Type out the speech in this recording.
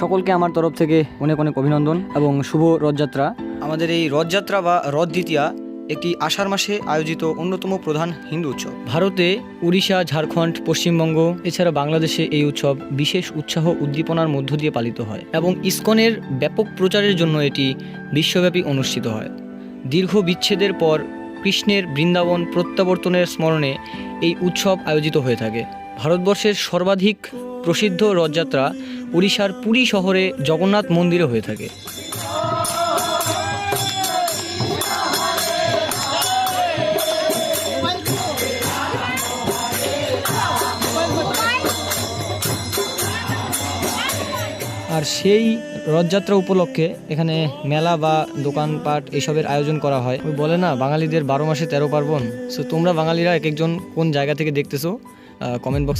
সকলকে আমার তরফ থেকে অনেক অনেক অভিনন্দন এবং শুভ রথযাত্রা। আমাদের এই রথযাত্রা বা রথ দ্বিতীয়া একটি আষাঢ় মাসে আয়োজিত অন্যতম প্রধান হিন্দু উৎসব। ভারতে উড়িষ্যা ঝাড়খণ্ড পশ্চিমবঙ্গ এছাড়া বাংলাদেশে এই উৎসব বিশেষ উৎসাহ উদ্দীপনার মধ্য দিয়ে পালিত হয় এবং ইসকনের ব্যাপক প্রচারের জন্য এটি বিশ্বব্যাপী অনুষ্ঠিত হয়। দীর্ঘ বিচ্ছেদের পর কৃষ্ণের বৃন্দাবন প্রত্যাবর্তনের স্মরণে এই উৎসব আয়োজিত হয়ে থাকে। ভারতবর্ষের সর্বাধিক প্রসিদ্ধ রথযাত্রা উড়িষ্যার পুরী শহরে জগন্নাথ মন্দিরে হয়ে থাকে। আর সেই রথযাত্রা উপলক্ষে এখানে মেলা বা দোকানপাট এসবের আয়োজন করা হয়। ওই বলে না, বাঙালিদের বারো মাসে তেরো পার্বণ। সো তোমরা বাঙালিরা এক একজন কোন জায়গা থেকে দেখতেছো? কমেন্ট বক্সে